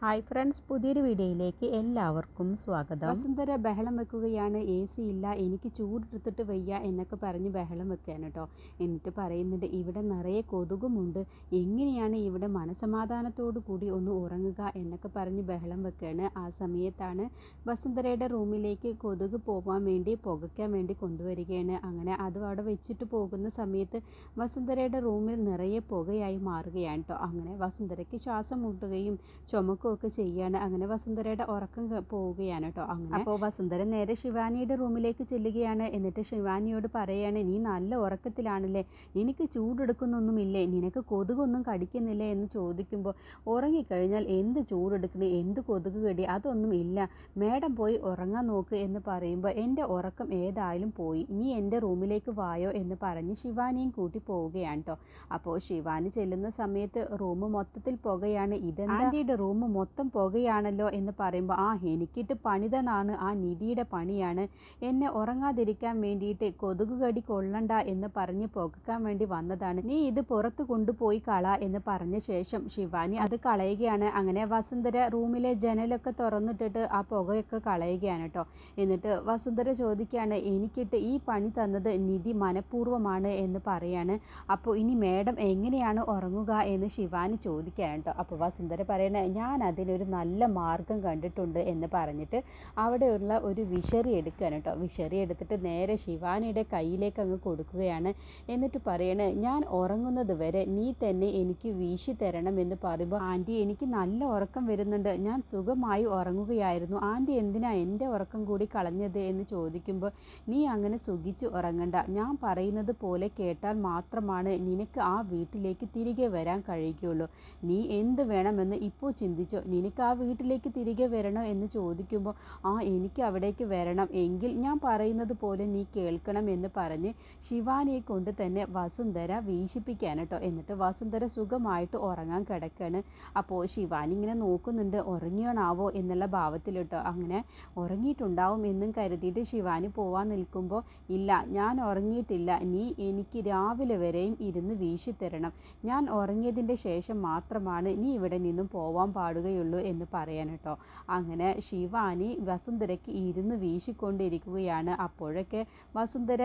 Hi friends പുതിയൊരു വീഡിയോയിലേക്ക് എല്ലാവർക്കും സ്വാഗതം. വസുന്ധര ബഹളം വെക്കുകയാണ്. എ സി ഇല്ല എനിക്ക് ചൂടെടുത്തിട്ട് വയ്യ എന്നൊക്കെ പറഞ്ഞ് ബഹളം വെക്കുകയാണ് കേട്ടോ. എന്നിട്ട് പറയുന്നുണ്ട് ഇവിടെ നിറയെ കൊതുകുമുണ്ട്. എങ്ങനെയാണ് ഇവിടെ മനസമാധാനത്തോടു കൂടി ഒന്ന് ഉറങ്ങുക? എന്നൊക്കെ പറഞ്ഞ് ബഹളം വെക്കുകയാണ്. ആ സമയത്താണ് വസുന്ധരയുടെ റൂമിലേക്ക് കൊതുക് പോകാൻ വേണ്ടി പുകയ്ക്കാൻ വേണ്ടി കൊണ്ടുവരികയാണ്. അങ്ങനെ അത് അവിടെ വെച്ചിട്ട് പോകുന്ന സമയത്ത് വസുന്ധരയുടെ റൂമിൽ നിറയെ പുകയായി മാറുകയാണ് കേട്ടോ. അങ്ങനെ വസുന്ധരയ്ക്ക് ശ്വാസം മുട്ടുകയും ചുമക്കുകയും ഒക്കെ ചെയ്യാണ്. അങ്ങനെ വസുന്ധരയുടെ ഉറക്കം പോവുകയാണ് കേട്ടോ. അങ്ങനെ അപ്പോൾ വസുന്ധര നേരെ ശിവാനിയുടെ റൂമിലേക്ക് ചെല്ലുകയാണ്. എന്നിട്ട് ശിവാനിയോട് പറയുകയാണ് നീ നല്ല ഉറക്കത്തിലാണല്ലേ? നിനക്ക് ചൂടെടുക്കുന്നൊന്നുമില്ലേ? നിനക്ക് കൊതുകൊന്നും കടിക്കുന്നില്ലേ? എന്ന് ചോദിക്കുമ്പോൾ ഉറങ്ങിക്കഴിഞ്ഞാൽ എന്ത് ചൂടെടുക്കണേ? എന്ത് കൊതുക് കടി? അതൊന്നും ഇല്ല. മേഡം പോയി ഉറങ്ങാൻ നോക്ക് എന്ന് പറയുമ്പോൾ എന്റെ ഉറക്കം ഏതായാലും പോയി. നീ എന്റെ റൂമിലേക്ക് വായോ? എന്ന് പറഞ്ഞ് ശിവാനിയും കൂട്ടി പോവുകയാണ് കേട്ടോ. അപ്പോൾ ശിവാനി ചെല്ലുന്ന സമയത്ത് റൂം മൊത്തത്തിൽ പുകയാണ്. ഇതെന്താ? ആന്റിയുടെ റൂം മൊത്തം പുകയാണല്ലോ എന്ന് പറയുമ്പോൾ ആ എനിക്കിട്ട് പണിതനാണ് ആ നിധിയുടെ പണിയാണ്. എന്നെ ഉറങ്ങാതിരിക്കാൻ വേണ്ടിയിട്ട് കൊതുക് കടി കൊള്ളണ്ട എന്ന് പറഞ്ഞ് പുകക്കാൻ വേണ്ടി വന്നതാണ്. നീ ഇത് പുറത്ത് കൊണ്ടുപോയി കള എന്ന് പറഞ്ഞ ശേഷം ശിവാനി അത് കളയുകയാണ്. അങ്ങനെ വസുന്ധര റൂമിലെ ജനലൊക്കെ തുറന്നിട്ടിട്ട് ആ പുകയൊക്കെ കളയുകയാണ് കേട്ടോ എന്നിട്ട് വസുന്ധര ചോദിക്കുകയാണ് എനിക്കിട്ട് ഈ പണി തന്നത് നിധി മനഃപൂർവമാണ് എന്ന് പറയാണ്. അപ്പോൾ ഇനി മേഡം എങ്ങനെയാണ് ഉറങ്ങുക എന്ന് ശിവാനി ചോദിക്കുകയാണ് കേട്ടോ അപ്പോൾ വസുന്ധര പറയണേ ഞാൻ അതിനൊരു നല്ല മാർഗം കണ്ടിട്ടുണ്ട് എന്ന് പറഞ്ഞിട്ട് അവിടെയുള്ള ഒരു വിഷറി എടുക്കുകയാണ് കേട്ടോ. വിഷറി എടുത്തിട്ട് നേരെ ശിവാനിയുടെ കയ്യിലേക്ക് അങ്ങ് കൊടുക്കുകയാണ്. എന്നിട്ട് പറയണ് ഞാൻ ഉറങ്ങുന്നത് വരെ നീ തന്നെ എനിക്ക് വീശി തരണം എന്ന് പറയുമ്പോൾ ആന്റി എനിക്ക് നല്ല ഉറക്കം വരുന്നുണ്ട്. ഞാൻ സുഖമായി ഉറങ്ങുകയായിരുന്നു. ആന്റി എന്തിനാ എന്റെ ഉറക്കം കൂടി കളഞ്ഞത്? എന്ന് ചോദിക്കുമ്പോൾ നീ അങ്ങനെ സുഖിച്ച് ഉറങ്ങണ്ട. ഞാൻ പറയുന്നത് പോലെ കേട്ടാൽ മാത്രമാണ് നിനക്ക് ആ വീട്ടിലേക്ക് തിരികെ വരാൻ കഴിയുകയുള്ളൂ. നീ എന്ത് വേണമെന്ന് ഇപ്പോൾ ചിന്തിച്ചോ? നിനക്ക് ആ വീട്ടിലേക്ക് തിരികെ വരണോ? എന്ന് ചോദിക്കുമ്പോൾ ആ എനിക്ക് അവിടേക്ക് വരണം. എങ്കിൽ ഞാൻ പറയുന്നത് പോലെ നീ കേൾക്കണം എന്ന് പറഞ്ഞ് ശിവാനിയെ കൊണ്ട് തന്നെ വസുന്ധര വീശിപ്പിക്കാൻ കേട്ടോ. എന്നിട്ട് വസുന്ധര സുഖമായിട്ട് ഉറങ്ങാൻ കിടക്കാണ്. അപ്പോൾ ശിവാനി ഇങ്ങനെ നോക്കുന്നുണ്ട് ഉറങ്ങിയോണാവോ? എന്നുള്ള ഭാവത്തിൽ കേട്ടോ. അങ്ങനെ ഉറങ്ങിയിട്ടുണ്ടാവും എന്നും കരുതിയിട്ട് ശിവാനി പോവാൻ നിൽക്കുമ്പോൾ ഇല്ല ഞാൻ ഉറങ്ങിയിട്ടില്ല. നീ എനിക്ക് രാവിലെ വരെയും ഇരുന്ന് വീശിത്തരണം. തരണം ഞാൻ ഉറങ്ങിയതിന്റെ ശേഷം മാത്രമാണ് നീ ഇവിടെ നിന്നും പോവാൻ പാടുകയുള്ളൂ എന്ന് പറയാൻ കേട്ടോ. അങ്ങനെ ശിവാനി വസുന്ധരയ്ക്ക് ഇരുന്ന് വീശിക്കൊണ്ടിരിക്കുകയാണ്. അപ്പോഴൊക്കെ വസുന്ധര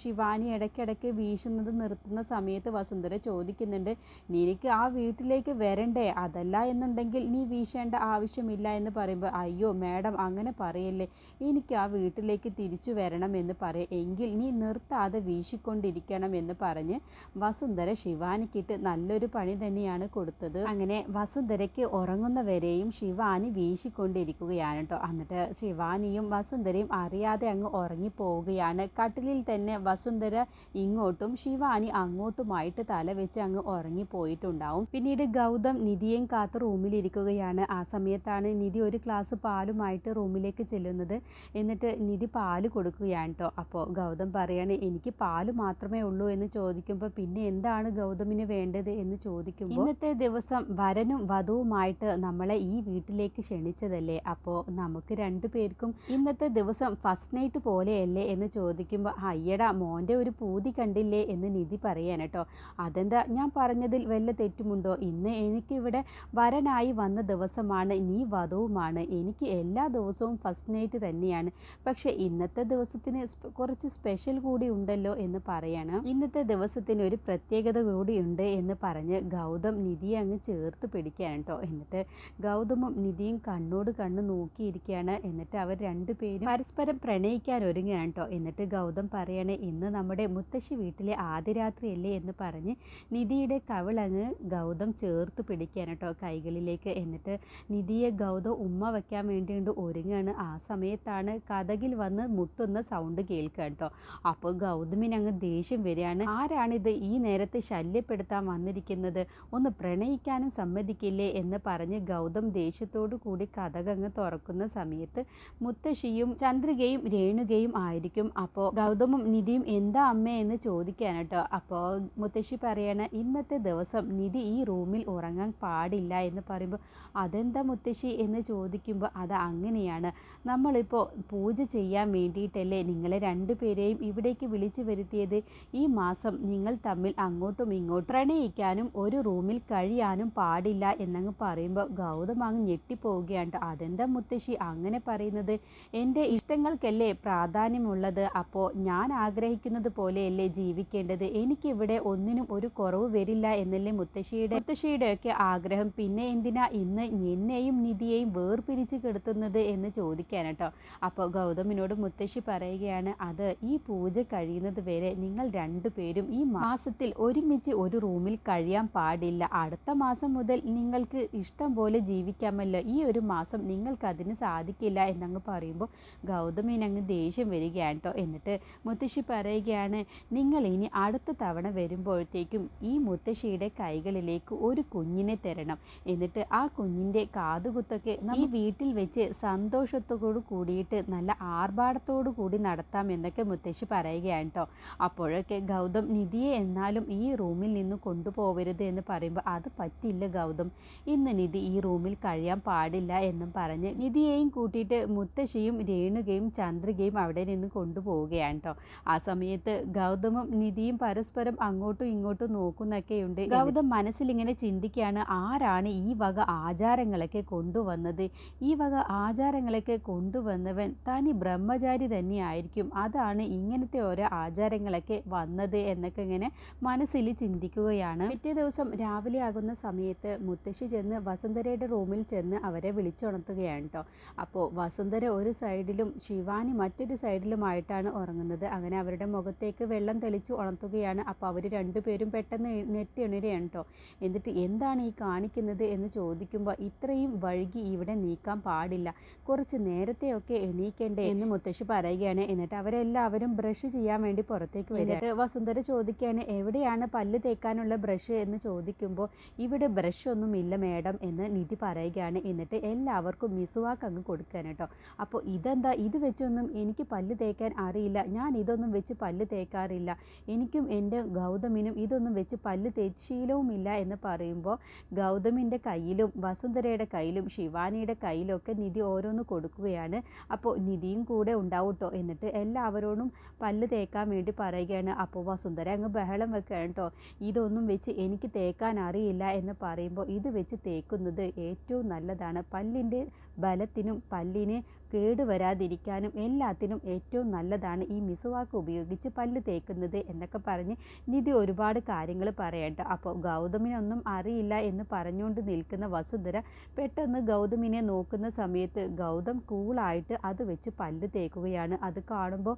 ശിവാനി ഇടയ്ക്കിടയ്ക്ക് വീശുന്നത് നിർത്തുന്ന സമയത്ത് വസുന്ധര ചോദിക്കുന്നുണ്ട് നിനക്ക് ആ വീട്ടിലേക്ക് വരണ്ടേ? അതല്ല എന്നുണ്ടെങ്കിൽ നീ വീശേണ്ട ആവശ്യമില്ല എന്ന് പറയുമ്പോൾ അയ്യോ മാഡം അങ്ങനെ പറയല്ലേ. എനിക്ക് ആ വീട്ടിലേക്ക് തിരിച്ചു വരണം എന്ന് പറയും എങ്കിൽ നീ നിർത്താതെ വീശിക്കൊണ്ടിരിക്കണം എന്ന് പറഞ്ഞ് വസുന്ധര ശിവാനിക്കിട്ട് നല്ലൊരു പണി തന്നെയാണ് കൊടുത്തത്. അങ്ങനെ വസുന്ധരയ്ക്ക് ഉറങ്ങുന്നവരെയും ശിവാനി വീശിക്കൊണ്ടിരിക്കുകയാണ് കേട്ടോ. എന്നിട്ട് ശിവാനിയും വസുന്ധരയും അറിയാതെ അങ്ങ് ഉറങ്ങിപ്പോവുകയാണ്. കട്ടിലിൽ തന്നെ വസുന്ധര ഇങ്ങോട്ടും ശിവാനി അങ്ങോട്ടുമായിട്ട് തല വെച്ച് അങ്ങ് ഉറങ്ങിപ്പോയിട്ടുണ്ടാവും. പിന്നീട് ഗൗതം നിധിയെയും കാത്ത് റൂമിലിരിക്കുകയാണ്. ആ സമയത്താണ് നിധി ഒരു ഗ്ലാസ് പാലുമായിട്ട് റൂമിലേക്ക് ചെല്ലുന്നത്. എന്നിട്ട് നിധി പാൽ കൊടുക്കുകയാണ് കേട്ടോ. അപ്പോൾ ഗൗതം പറയാണ് എനിക്ക് പാൽ മാത്രമേ ഉള്ളൂ എന്ന് ചോദിക്കുമ്പോൾ പിന്നെ എന്താണ് ഗൗതമിന് വേണ്ടത് എന്ന് ചോദിക്കുമ്പോൾ ഇന്നത്തെ ദിവസം വരനും വധുവുമായിട്ട് നമ്മളെ ഈ വീട്ടിലേക്ക് ക്ഷണിച്ചതല്ലേ? അപ്പോൾ നമുക്ക് രണ്ടു പേർക്കും ഇന്നത്തെ ദിവസം ഫസ്റ്റ് നൈറ്റ് പോലെയല്ലേ എന്ന് ചോദിക്കുമ്പോൾ അയ്യടാ മോന്റെ ഒരു പൂതി കണ്ടില്ലേ? എന്ന് നിധി പറയാൻ കേട്ടോ അതെന്താ? ഞാൻ പറഞ്ഞതിൽ വല്ല തെറ്റുമുണ്ടോ? ഇന്ന് എനിക്കിവിടെ വരനായി വന്ന ദിവസമാണ് നീ വധവുമാണ്. എനിക്ക് എല്ലാ ദിവസവും ഫസ്റ്റ് നൈറ്റ് തന്നെയാണ്. പക്ഷേ ഇന്നത്തെ ദിവസത്തിന് കുറച്ച് സ്പെഷ്യൽ കൂടി ഉണ്ടല്ലോ എന്ന് പറയാണ്. ഇന്നത്തെ ദിവസത്തിന് ഒരു പ്രത്യേകത കൂടി ഉണ്ട് എന്ന് പറഞ്ഞ് ഗൗതം നിധിയെ അങ്ങ് ചേർത്ത് പിടിക്കാൻ കേട്ടോ എന്നിട്ട് ഗൗതമും നിധിയും കണ്ണോട് കണ്ണ് നോക്കിയിരിക്കുകയാണ്. എന്നിട്ട് അവർ രണ്ടുപേരും പരസ്പരം പ്രണയിക്കാൻ ഒരുങ്ങുകയാണ് കേട്ടോ. എന്നിട്ട് ഗൗതം പറയണേ ഇന്ന് നമ്മുടെ മുത്തശ്ശി വീട്ടിലെ ആദ്യ രാത്രിയല്ലേ എന്ന് പറഞ്ഞ് നിധിയുടെ കവിളങ്ങ് ഗൗതം ചേർത്ത് പിടിക്കുകയാണ് കേട്ടോ കൈകളിലേക്ക്. എന്നിട്ട് നിധിയെ ഗൗതം ഉമ്മ വയ്ക്കാൻ വേണ്ടിയിട്ട് ഒരുങ്ങുകയാണ്. ആ സമയത്താണ് കഥകിൽ വന്ന് മുട്ടുന്ന സൗണ്ട് കേൾക്കുക കേട്ടോ. അപ്പോൾ ഗൗതമിന് അങ്ങ് ദേഷ്യം വരികയാണ്. ആരാണിത്? ഈ നേരത്തെ ശല്യപ്പെടുത്താൻ വന്നിരിക്കുന്നത്. ഒന്ന് പ്രണയിക്കാനും സമ്മതിക്കില്ലേ? എന്ന് പറഞ്ഞ് ഗൗതം ദേഷ്യത്തോടു കൂടി കഥകങ്ങ് തുറക്കുന്ന സമയത്ത് മുത്തശ്ശിയും ചന്ദ്രികയും രേണുകയും ആയിരിക്കും. അപ്പോൾ ഗൗതമും നിധിയും എന്താ അമ്മേ എന്ന് ചോദിക്കാൻ കേട്ടോ. അപ്പോൾ മുത്തശ്ശി പറയണ ഇന്നത്തെ ദിവസം നിധി ഈ റൂമിൽ ഉറങ്ങാൻ പാടില്ല എന്ന് പറയുമ്പോൾ അതെന്താ മുത്തശ്ശി എന്ന് ചോദിക്കുമ്പോൾ അത് അങ്ങനെയാണ്. നമ്മളിപ്പോൾ പൂജ ചെയ്യാൻ വേണ്ടിയിട്ടല്ലേ നിങ്ങളെ രണ്ടുപേരെയും ഇവിടേക്ക് വിളിച്ചു വരുത്തിയത്? ഈ മാസം നിങ്ങൾ തമ്മിൽ അങ്ങോട്ടും ഇങ്ങോട്ടും പ്രണയിക്കാനും ഒരു റൂമിൽ കഴിയാനും പാടില്ല എന്നങ്ങ് പറയുമ്പോൾ പറയുമ്പോൾ ഗൗതം അങ്ങ് ഞെട്ടിപ്പോവുകയാണ് അതെന്താ മുത്തശ്ശി അങ്ങനെ പറയുന്നത്? എന്റെ ഇഷ്ടങ്ങൾക്കല്ലേ പ്രാധാന്യമുള്ളത്? അപ്പോൾ ഞാൻ ആഗ്രഹിക്കുന്നത് പോലെയല്ലേ ജീവിക്കേണ്ടത്? എനിക്കിവിടെ ഒന്നിനും ഒരു കുറവ് വരില്ല എന്നല്ലേ മുത്തശ്ശിയുടെ മുത്തശ്ശിയുടെയൊക്കെ ആഗ്രഹം. പിന്നെ എന്തിനാ ഇന്ന് എന്നെയും നിധിയെയും വേർപിരിച്ച് കിടത്തുന്നത് എന്ന് ചോദിക്കാൻ കേട്ടോ അപ്പോൾ ഗൗതമിനോട് മുത്തശ്ശി പറയുകയാണ് അത് ഈ പൂജ കഴിയുന്നത് വരെ നിങ്ങൾ രണ്ടുപേരും ഈ മാസത്തിൽ ഒരുമിച്ച് ഒരു റൂമിൽ കഴിയാൻ പാടില്ല. അടുത്ത മാസം മുതൽ നിങ്ങൾക്ക് ഇഷ്ടം പോലെ ജീവിക്കാമല്ലോ. ഈ ഒരു മാസം നിങ്ങൾക്ക് അതിന് സാധിക്കില്ല എന്നങ്ങ് പറയുമ്പോൾ ഗൗതമിനങ്ങ് ദേഷ്യം വരികയാണ് കേട്ടോ എന്നിട്ട് മുത്തശ്ശി പറയുകയാണ് നിങ്ങൾ ഇനി അടുത്ത തവണ വരുമ്പോഴത്തേക്കും ഈ മുത്തശ്ശിയുടെ കൈകളിലേക്ക് ഒരു കുഞ്ഞിനെ തരണം. എന്നിട്ട് ആ കുഞ്ഞിന്റെ കാതുകുത്തൊക്കെ ഈ വീട്ടിൽ വെച്ച് സന്തോഷത്തോടു കൂടിയിട്ട് നല്ല ആർഭാടത്തോടു കൂടി നടത്താം എന്നൊക്കെ മുത്തശ്ശി പറയുകയാണ് കേട്ടോ അപ്പോഴൊക്കെ ഗൗതം നിധിയെ എന്നാലും ഈ റൂമിൽ നിന്ന് കൊണ്ടുപോകരുത് എന്ന് പറയുമ്പോൾ അത് പറ്റില്ല ഗൗതം. ഇന്ന് നിധി ഈ റൂമിൽ കഴിയാൻ പാടില്ല എന്നും പറഞ്ഞ് നിധിയെയും കൂട്ടിയിട്ട് മുത്തശ്ശിയും രേണുകയും ചന്ദ്രികയും അവിടെ നിന്ന് കൊണ്ടുപോവുകയാണ് കേട്ടോ ആ സമയത്ത് ഗൗതമും നിധിയും പരസ്പരം അങ്ങോട്ടും ഇങ്ങോട്ടും നോക്കുന്നൊക്കെയുണ്ട്. ഗൗതം മനസ്സിലിങ്ങനെ ചിന്തിക്കുകയാണ് ആരാണ് ഈ വക ആചാരങ്ങളൊക്കെ കൊണ്ടുവന്നത്? ഈ വക ആചാരങ്ങളൊക്കെ കൊണ്ടുവന്നവൻ തനി ബ്രഹ്മചാരി തന്നെയായിരിക്കും. അതാണ് ഇങ്ങനത്തെ ഓരോ ആചാരങ്ങളൊക്കെ വന്നത് എന്നൊക്കെ ഇങ്ങനെ മനസ്സിൽ ചിന്തിക്കുകയാണ്. പിറ്റേ ദിവസം രാവിലെ ആകുന്ന സമയത്ത് മുത്തശ്ശി ചെന്ന് വസുന്ധരയുടെ റൂമിൽ ചെന്ന് അവരെ വിളിച്ചുണർത്തുകയാണ് കേട്ടോ അപ്പോൾ വസുന്ധര ഒരു സൈഡിലും ശിവാനി മറ്റൊരു സൈഡിലുമായിട്ടാണ് ഉറങ്ങുന്നത്. അങ്ങനെ അവരുടെ മുഖത്തേക്ക് വെള്ളം തെളിച്ച് ഉണർത്തുകയാണ്. അപ്പോൾ അവർ രണ്ടുപേരും പെട്ടെന്ന് നെറ്റി എണുകയാണ് കേട്ടോ എന്നിട്ട് എന്താണ് ഈ കാണിക്കുന്നത് എന്ന് ചോദിക്കുമ്പോൾ ഇത്രയും വഴുകി ഇവിടെ നീക്കാൻ പാടില്ല. കുറച്ച് നേരത്തെയൊക്കെ എണീക്കണ്ടേ എന്ന് മുത്തശ്ശി പറയുകയാണ്. എന്നിട്ട് അവരെല്ലാവരും ബ്രഷ് ചെയ്യാൻ വേണ്ടി പുറത്തേക്ക് വരിക. വസുന്ധര ചോദിക്കുകയാണ് എവിടെയാണ് പല്ല് തേക്കാനുള്ള ബ്രഷ്? എന്ന് ചോദിക്കുമ്പോൾ ഇവിടെ ബ്രഷ് ഒന്നും ഇല്ല മേഡം. എന്ന് നിധി പറയുകയാണ്. എന്നിട്ട് എല്ലാവർക്കും മിസുവാക്ക് അങ്ങ് കൊടുക്കാൻ കേട്ടോ. അപ്പോൾ ഇതെന്താ? ഇത് വെച്ചൊന്നും എനിക്ക് പല്ല് തേക്കാൻ അറിയില്ല. ഞാൻ ഇതൊന്നും വെച്ച് പല്ല് തേക്കാറില്ല. എനിക്കും എന്റെ ഗൗതമിനും ഇതൊന്നും വെച്ച് പല്ല് തേച്ച് ശീലവുമില്ല എന്ന് പറയുമ്പോൾ ഗൗതമിന്റെ കയ്യിലും വസുന്ധരയുടെ കയ്യിലും ശിവാനിയുടെ കയ്യിലൊക്കെ നിധി ഓരോന്ന് കൊടുക്കുകയാണ്. അപ്പോൾ നിധിയും കൂടെ ഉണ്ടാവും കേട്ടോ. എന്നിട്ട് എല്ലാവരോടും പല്ല് തേക്കാൻ വേണ്ടി പറയുകയാണ്. അപ്പോൾ വസുന്ധര അങ്ങ് ബഹളം വെക്കുകയാണ് കേട്ടോ. ഇതൊന്നും വെച്ച് എനിക്ക് തേക്കാൻ അറിയില്ല എന്ന് പറയുമ്പോൾ ഇത് വെച്ച് തേക്കുന്നത് ഏറ്റവും നല്ലതാണ്. പല്ലിന്റെ ബലത്തിനും പല്ലിന് കേടുവരാതിരിക്കാനും എല്ലാത്തിനും ഏറ്റവും നല്ലതാണ് ഈ മിസുവാക്ക് ഉപയോഗിച്ച് പല്ല് തേക്കുന്നത് എന്നൊക്കെ പറഞ്ഞ് നിധി ഒരുപാട് കാര്യങ്ങൾ പറയട്ടോ. അപ്പോൾ ഗൗതമിനൊന്നും അറിയില്ല എന്ന് പറഞ്ഞുകൊണ്ട് നിൽക്കുന്ന വസുന്ധര പെട്ടെന്ന് ഗൗതമിനെ നോക്കുന്ന സമയത്ത് ഗൗതം കൂളായിട്ട് അത് വെച്ച് പല്ല് തേക്കുകയാണ്. അത് കാണുമ്പോൾ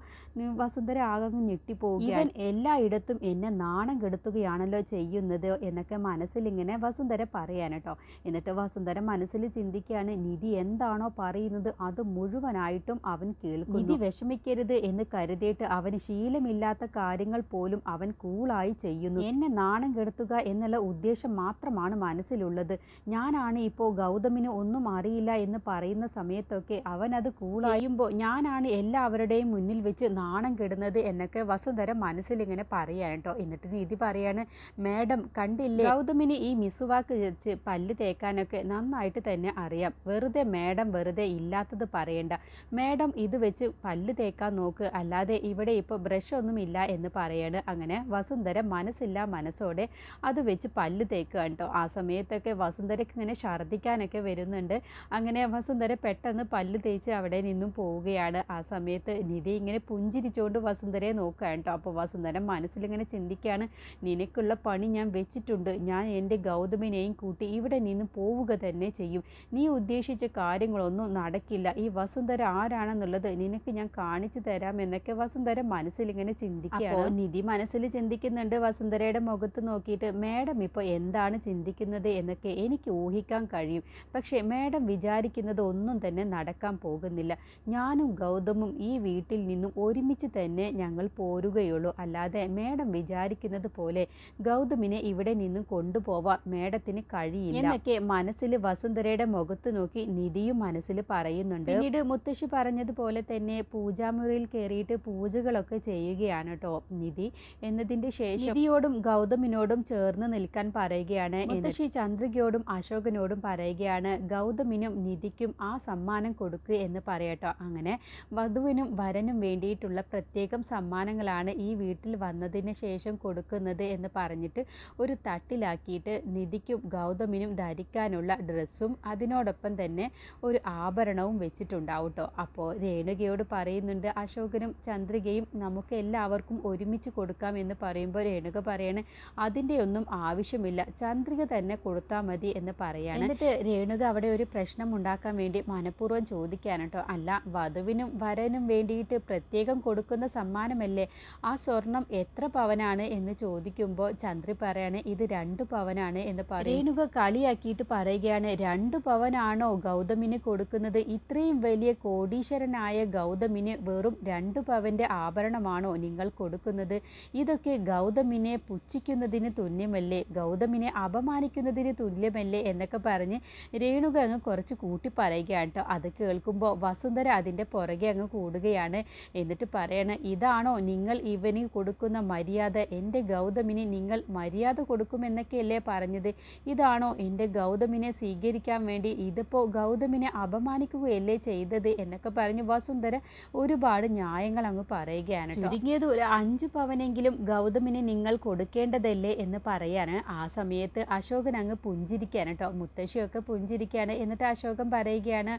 വസുന്ധര ആകെ അങ്ങ് ഞെട്ടിപ്പോവുകയാണ്. എല്ലായിടത്തും എന്നെ നാണം കെടുത്തുകയാണല്ലോ ചെയ്യുന്നത് എന്നൊക്കെ മനസ്സിലിങ്ങനെ വസുന്ധര പറയാൻ കേട്ടോ. എന്നിട്ട് വസുന്ധര മനസ്സിൽ ചിന്തിക്കുകയാണ് നിധി എന്താണോ പറയുന്നത് അത് മുഴുവനായിട്ടും അവൻ കേൾക്കും നിധി വിഷമിക്കരുത് എന്ന് കരുതിയിട്ട് അവന് ശീലമില്ലാത്ത കാര്യങ്ങൾ പോലും അവൻ കൂളായി ചെയ്യുന്നു. എന്നെ നാണം കെടുത്തുക എന്നുള്ള ഉദ്ദേശം മാത്രമാണ് മനസ്സിലുള്ളത്. ഞാനാണ് ഇപ്പോൾ ഗൗതമിന് ഒന്നും അറിയില്ല എന്ന് പറയുന്ന സമയത്തൊക്കെ അവൻ അത് കൂളായുമ്പോൾ ഞാനാണ് എല്ലാവരുടെയും മുന്നിൽ വെച്ച് നാണം കെടുന്നത് എന്നൊക്കെ വസുന്ധര മനസ്സിലിങ്ങനെ പറയാണ് കേട്ടോ. എന്നിട്ട് നീതി പറയാണ് മാഡം കണ്ടില്ലേ? ഗൗതമിന് ഈ മിസുവാക്ക് വെച്ച് പല്ല് തേക്കാനൊക്കെ നന്നായിട്ട് തന്നെ അറിയാം. വെറുതെ മേഡം വെറുതെ ഇല്ലാത്തത് പറയണ്ട. മേഡം ഇത് വെച്ച് പല്ല് തേക്കാൻ നോക്ക്. അല്ലാതെ ഇവിടെ ഇപ്പോൾ ബ്രഷ് ഒന്നും ഇല്ല എന്ന് പറയാണ്. അങ്ങനെ വസുന്ധര മനസ്സില്ല മനസ്സോടെ അത് വെച്ച് പല്ല് തേക്കുക കേട്ടോ ആ സമയത്തൊക്കെ വസുന്ധരയ്ക്ക് ഇങ്ങനെ ഛർദ്ദിക്കാനൊക്കെ വരുന്നുണ്ട്. അങ്ങനെ വസുന്ധര പെട്ടെന്ന് പല്ല് തേച്ച് അവിടെ നിന്നും പോവുകയാണ്. ആ സമയത്ത് നിധി ഇങ്ങനെ പുഞ്ചിരിച്ചുകൊണ്ട് വസുന്ധരയെ നോക്കുക കേട്ടോ അപ്പോൾ വസുന്ധര മനസ്സിലിങ്ങനെ ചിന്തിക്കുകയാണ് നിനക്കുള്ള പണി ഞാൻ വെച്ചിട്ടുണ്ട്. ഞാൻ എന്റെ ഗൗതമിനെയും കൂട്ടി ഇവിടെ നിന്ന് പോവുക തന്നെ ചെയ്യും. നീ ഉദ്ദേശിച്ച കാര്യങ്ങളൊന്നും നടക്കില്ല. ഈ വസുന്ധര ആരാണെന്നുള്ളത് നിനക്ക് ഞാൻ കാണിച്ചു തരാം എന്നൊക്കെ വസുന്ധര മനസ്സിലിങ്ങനെ ചിന്തിക്കുകയാണ്. നിധി മനസ്സിൽ ചിന്തിക്കുന്നുണ്ട് വസുന്ധരയുടെ മുഖത്ത് നോക്കിയിട്ട് മേഡം ഇപ്പോൾ എന്താണ് ചിന്തിക്കുന്നത്? എന്നൊക്കെ എനിക്ക് ഊഹിക്കാൻ കഴിയും. പക്ഷേ മേഡം വിചാരിക്കുന്നത് ഒന്നും തന്നെ നടക്കാൻ പോകുന്നില്ല. ഞാനും ഗൗതമും ഈ വീട്ടിൽ നിന്നും ഒരുമിച്ച് തന്നെ ഞങ്ങൾ പോരുകയുള്ളൂ. അല്ലാതെ മേഡം വിചാരിക്കുന്നത് പോലെ ഗൗതമിനെ ഇവിടെ നിന്നും കൊണ്ടുപോവാൻ മേഡത്തിന് കഴിയില്ല. എന്നൊക്കെ മനസ്സിൽ വസുന്ധരയുടെ മുഖത്ത് നോക്കി നിധിയും മനസ്സിൽ പറയുന്നുണ്ട്. പിന്നീട് മുത്തശ്ശി പറഞ്ഞതുപോലെ തന്നെ പൂജാമുറിയിൽ കയറിയിട്ട് പൂജകളൊക്കെ ചെയ്യുകയാണ് കേട്ടോ നിധി. എന്നതിന്റെ ശേഷം നിധിയോടും ഗൗതമിനോടും ചേർന്ന് നിൽക്കാൻ പറയുകയാണ്. മുത്തശ്ശി ചന്ദ്രികയോടും അശോകനോടും പറയുകയാണ് ഗൗതമിനും നിധിക്കും ആ സമ്മാനം കൊടുക്കുക എന്ന് പറയട്ടോ. അങ്ങനെ വധുവിനും വരനും വേണ്ടിയിട്ടുള്ള പ്രത്യേകം സമ്മാനങ്ങളാണ് ഈ വീട്ടിൽ വന്നതിന് ശേഷം കൊടുക്കുന്നത് എന്ന് പറഞ്ഞിട്ട് ഒരു തട്ടിലാക്കിയിട്ട് നിധിക്കും ഗൗതമിനും ധരിക്കാനുള്ള ഡ്രസ്സും അതിനോടൊപ്പം തന്നെ ഒരു ആഭരണവും വെച്ചിട്ടുണ്ടാവും കേട്ടോ അപ്പോൾ രേണുകയോട് പറയുന്നുണ്ട് അശോകനും ചന്ദ്രികയും നമുക്ക് എല്ലാവർക്കും ഒരുമിച്ച് കൊടുക്കാം എന്ന് പറയുമ്പോൾ രേണുക പറയണേ അതിന്റെ ഒന്നും ആവശ്യമില്ല ചന്ദ്രിക തന്നെ കൊടുത്താൽ മതി എന്ന് പറയാണ്. എന്നിട്ട് രേണുക അവിടെ ഒരു പ്രശ്നം ഉണ്ടാക്കാൻ വേണ്ടി മനഃപൂർവം ചോദിക്കാണ് കേട്ടോ അല്ല വധുവിനും വരനും വേണ്ടിയിട്ട് പ്രത്യേകം കൊടുക്കുന്ന സമ്മാനമല്ലേ? ആ സ്വർണം എത്ര പവനാണ് എന്ന് ചോദിക്കുമ്പോൾ ചന്ദ്രി പറയാണ് ഇത് രണ്ട് പവനാണ് എന്ന് പറയും. രേണുക കളിയാക്കിയിട്ട് പറയുകയാണ് രണ്ട് പവനാണോ ഗൗതമിന് കൊടുക്കുന്നത് ഇത്രയും വലിയ കോടീശ്വരനായ ഗൗതമിന് വെറും രണ്ട് പവന്റെ ആഭരണമാണോ നിങ്ങൾ കൊടുക്കുന്നത്? ഇതൊക്കെ ഗൗതമിനെ പുച്ഛിക്കുന്നതിന് തുല്യമല്ലേ? ഗൗതമിനെ അപമാനിക്കുന്നതിന് തുല്യമല്ലേ? എന്നൊക്കെ പറഞ്ഞ് രേണുക അങ്ങ് കുറച്ച് കൂട്ടി പറയുകയാണ് കേട്ടോ. അത് കേൾക്കുമ്പോൾ വസുന്ധര അതിന്റെ പുറകെ അങ്ങ് കൂടുകയാണ്. എന്നിട്ട് പറയണം ഇതാണോ നിങ്ങൾ ഇവന് കൊടുക്കുന്ന മര്യാദ? എന്റെ ഗൗതമിന് നിങ്ങൾ മര്യാദ കൊടുക്കുമെന്നൊക്കെയല്ലേ പറഞ്ഞത്? ഇതാണോ എന്റെ ഗൗതമിനെ സ്വീകരിക്കാൻ വേണ്ടി? ഇതിപ്പോൾ ഗൗതമിനെ അപമാനിക്കുകയല്ലേ ചെയ്തത് എന്നൊക്കെ പറഞ്ഞ് വസുന്ധര ഒരുപാട് ന്യായങ്ങൾ അങ്ങ് പറയുകയാണ്. ചുരുങ്ങിയത് ഒരു അഞ്ച് പവനെങ്കിലും ഗൗതമിനെ നിങ്ങൾ കൊടുക്കേണ്ടതല്ലേ എന്ന് പറയാണ് ആ സമയത്ത് അശോകൻ അങ്ങ് പുഞ്ചിരിക്കുകയാണ് കേട്ടോ. മുത്തശ്ശിയൊക്കെ പുഞ്ചിരിക്കുകയാണ്. എന്നിട്ട് അശോകൻ പറയുകയാണ്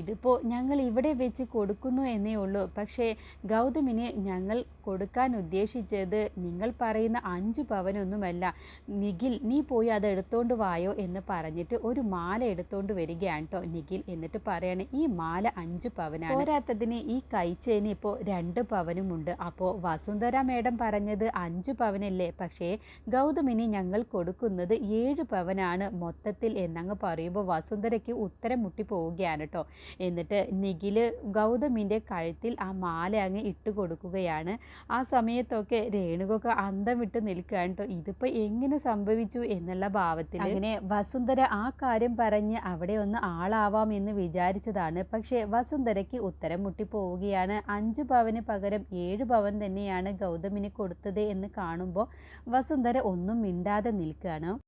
ഇതിപ്പോൾ ഞങ്ങൾ ഇവിടെ വെച്ച് കൊടുക്കുന്നു എന്നേ ഉള്ളൂ. പക്ഷേ ഗൗതമിന് ഞങ്ങൾ കൊടുക്കാൻ ഉദ്ദേശിച്ചത് നിങ്ങൾ പറയുന്ന അഞ്ച് പവനൊന്നുമല്ല. നിഖിൽ നീ പോയി അത് എടുത്തോണ്ട് വായോ എന്ന് പറഞ്ഞിട്ട് ഒരു മാല എടുത്തോണ്ട് വരികയാണ് കേട്ടോ എന്നിട്ട് പറയാണ് ഈ മാല അഞ്ച് പവനാണ്. പോരാത്തതിന് ഈ കൈച്ചേന് ഇപ്പോൾ രണ്ട് പവനുമുണ്ട്. അപ്പോൾ വസുന്ധര മേഡം പറഞ്ഞത് അഞ്ച് പവനല്ലേ? പക്ഷേ ഗൗതമിന് ഞങ്ങൾ കൊടുക്കുന്നത് ഏഴ് പവനാണ് മൊത്തത്തിൽ എന്നങ്ങ് പറയുമ്പോൾ വസുന്ധരയ്ക്ക് ഉത്തരം മുട്ടി പോവുകയാണ് കേട്ടോ എന്നിട്ട് നിഖിൽ ഗൗതമിന്റെ കഴുത്തിൽ ആ മാല അങ്ങ് ഇട്ട് കൊടുക്കുകയാണ്. ആ സമയത്തൊക്കെ രേണുകൊക്കെ അന്തം വിട്ട് നിൽക്കുകയാണ് കേട്ടോ ഇതിപ്പോൾ എങ്ങനെ സംഭവിച്ചു എന്നുള്ള ഭാവത്തിൽ അങ്ങനെ വസുന്ധര ആ കാര്യം പറഞ്ഞ് അവിടെ ഒന്ന് ആളാവാം എന്ന് വിചാരിച്ചതാണ്. പക്ഷേ വസുന്ധരയ്ക്ക് ഉത്തരം മുട്ടിപ്പോവുകയാണ്. അഞ്ച് പവന് പകരം ഏഴ് പവൻ തന്നെയാണ് ഗൗതമിന് കൊടുത്തത് എന്ന് കാണുമ്പോൾ വസുന്ധര ഒന്നും മിണ്ടാതെ നിൽക്കുകയാണ്.